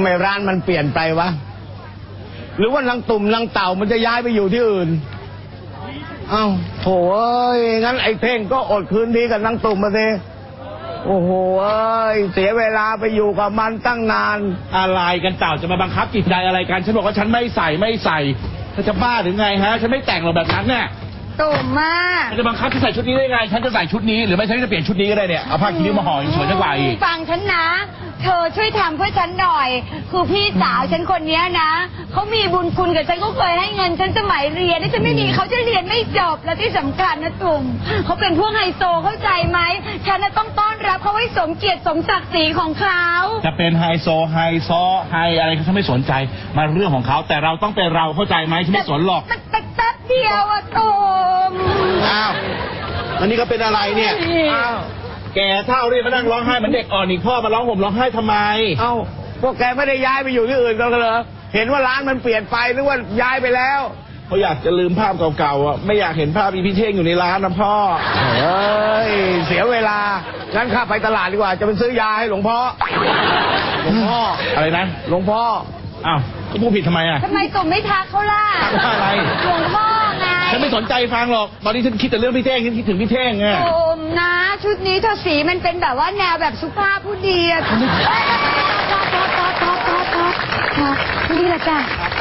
ทำไมร้านมันเปลี่ยนไปวะ หรือว่านางตุ่มนางเต่ามันจะย้ายไปอยู่ที่อื่น เอ้าโถเอ้ยงั้นไอ้เท่งก็อดคืนดีกับนางตุ่มมาสิโอ้โหเอ้ยเสียเวลาไปอยู่กับมันตั้งนาน อะไรกันเต่าจะมาบังคับจิตใจอะไรกัน ฉันบอกว่าฉันไม่ใส่ไม่ใส่เธอจะบ้าหรือไงฮะ ฉันไม่แต่งหรอกแบบนั้นเนี่ย ตุ่มมากฉันจะบังคับจะใส่ชุดนี้ได้ไง ฉันจะใส่ชุดนี้ หรือไม่ฉันจะเปลี่ยนชุดนี้ก็ได้เนี่ย เอาผ้าคีริ้วมาห่อยังสวยกว่าอีก ฟังฉันนะ เธอช่วยทำเพื่อฉันหน่อย คือพี่สาวฉันคนเนี้ยนะเขามีบุญคุณกับฉันเขาเคยให้เงิน ฉันสมัยเรียนถ้าฉันไม่มีเขาจะเรียนไม่จบและที่สำคัญนะตุ่มเขาเป็นพวกไฮโซเข้าใจไหมฉันน่ะต้องต้อนรับเขาให้สมเกียรติสมศักดิ์ศรีของเขาจะเป็นไฮโซไฮซอไฮอะไรฉันไม่สนใจ มาเรื่องของเขาแต่เราต้องเป็นเราเข้าใจไหมฉันไม่สนหรอก มัน เป็นแป๊บเดียวอะตุ่มอ้าวอันนี้ก็เป็นอะไรเนี่ยอ้าวแกเท่าเรียมานั่งร้องไห้เหมือนเด็กอ่อนอีกพ่อมาร้องห่มร้องไห้ทำไม เอ้าพวกแกไม่ได้ย้ายไปอยู่ที่อื่นกันเหรอเห็นว่าร้านมันเปลี่ยนไปหรือว่าย้ายไปแล้วเขาอยากจะลืมภาพเก่าๆอะไม่อยากเห็นภาพอีพี่เท่งอยู่ในร้านนะพ่อเอ้ยเสียเวลางั้นข้าไปตลาดดีกว่า จะไปซื้อยาให้หลวงพ่อหลวงพ่ออะไรนะหลวงพ่อ อ้าวก็พูดผิดทำไมอะ ทำไมตุ่มไม่ทักเขาล่ะทักว่าอะไร หลวงพ่อไงฉันไม่สนใจฟังหรอก ตอนนี้ฉันคิดแต่เรื่องพี่เท่งฉันคิดถึงพี่เท่งไงโอมนะ ชุดนี้เธอสีมันเป็นแบบว่าแนวแบบสุภาพผู้ดีอะทอดทอดทอดทอดทอดทอดทอดนี่แหละจ้ะ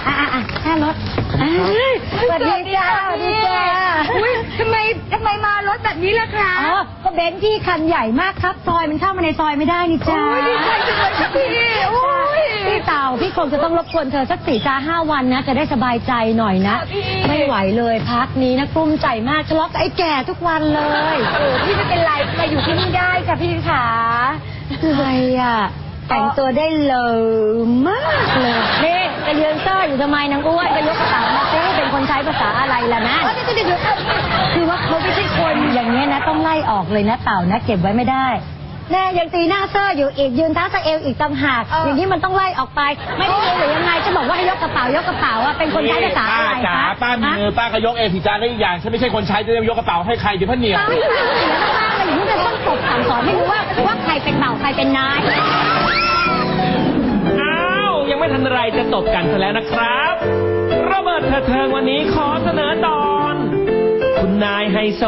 อะอะอะค่ารถอ่าสวัสดีจ้าสวัสดีจ้าอุ้ยทำไมทำไมมารถแบบนี้ล่ะคะอ๋อก็เบนซ์ที่คันใหญ่มากครับ ซอยมันเข้ามาในซอยไม่ได้นี่จ้า โอ้ยดีใจจังเลยค่ะพี่โอ้ย พี่เต่าพี่คงจะต้องรบกวนเธอสักสี่จ้าห้าวันนะ จะได้สบายใจหน่อยนะค่ะพี่ไม่ไหวเลยพักนี้นะกลุ้มใจมากทะเลาะกับไอ้แก่ทุกวันเลยโอ้พี่ไม่เป็นไรมาอยู่ที่นี่ได้ค่ะพี่ขาใครอะแต่งตัวได้เลยมากเลยนี่จะยืนเซ่ออยู่ทำไมนางอ้วนก็ยกกระเป๋ามาซิเป็นคนใช้ภาษาอะไรล่ะนะเดี๋ยวเดี๋ยวเดี๋ยวคือว่าเขาไม่ใช่คนอย่างเงี้ยนะ ต้องไล่ออกเลยนะเต่านะ เก็บไว้ไม่ได้ แน่ยังตีหน้าเซอร์อยู่อีกยืนเท้าสะเอวอีกต่างหากอย่างนี้มันต้องไล่ออกไป ไม่ได้ยินหรือยังไงจะบอกว่าให้ยกกระเป๋ายกกระเป๋าอะเป็นคนใช้ภาษาป้าอะไรจ๋าคะป้ามีมือป้าก็ยกเองสิจ้าได้อีกอย่างฉันไม่ใช่คนใช้จะได้ยกกระเป๋าให้ใครเดี๋ยวพ่อเหนียว ป้าไม่ได้เสียป้าเลยอย่างนี้จะต้องตบสั่งสอนให้รู้ว่าว่าใครเป็นเบ่าวใครเป็นนาย อ้าวยังไม่ทันไรจะตบกันซะแล้วนะครับโรเบิร์ตเถิดเทิงวันนี้ขอเสนอตอน คุณนายไฮโซ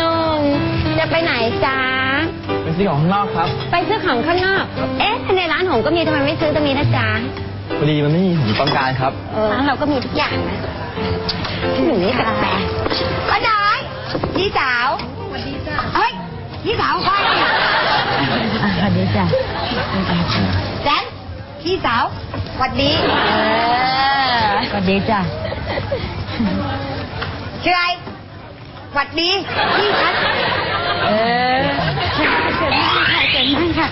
นงจะไปไหนจ้าเป็นซื้อของข้างนอกครับ ไปซื้อของข้างนอก เอ๊ะในร้านหงก็มีทำไมไม่ซื้อตรงนี้นะจ๊ะ พอดีมันไม่มีผมต้องการครับ ร้านเราก็มีทุกอย่างนะ ที่หนูนี่แปลกๆป้าน้อยพี่สาวสวัสดีจ้าเฮ้ยพี่สาวใครสวัสดีจ้ะแจนพี่สาวสวัสดีเออสวัสดีจ้ะชื่ออะไรสวัสดีพี่ฉันเออเชิญนั่งค่ะเชิญนั่งค่ะ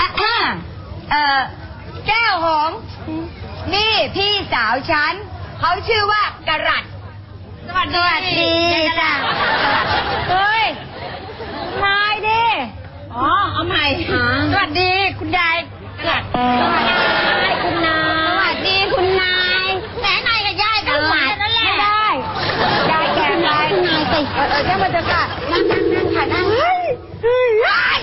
อะอะเออแก้วหงส์นี่พี่สาวฉัน เขาชื่อว่ากระรัดสวัสดีจ้ะเฮ้ยนายดิ อ๋อ เอาใหม่ สวัสดีคุณยายกระรัดสวัสดีคุณนายสวัสดีคุณนายแหมนายกับยายก็เหมือนกันนั่นแหละไม่ได้ยายแก่ไปคุณนายสิเออเออเจ้ามันจะค่ะนั่งนั่งนั่งค่ะนั่งเฮ้ยเฮ้ยยาย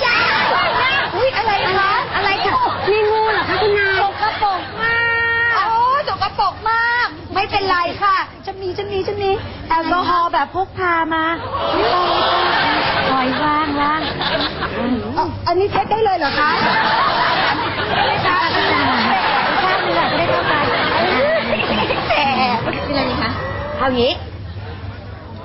อุ้ยอะไรคะอะไรคะมีงูเหรอคะคุณนายสกปรกมากโอ้สกปรกมาก ไม่เป็นไรค่ะ จะมีจะมีจะมีแอลกอฮอล์แบบพกพามาปล่อยวางวางเออเออันนี้เช็คได้เลยเหรอคะไม่ทราบค่ะไม่ทราบเลยค่ะจะได้เข้าใจแหมเป็นอะไรดีคะเอางี้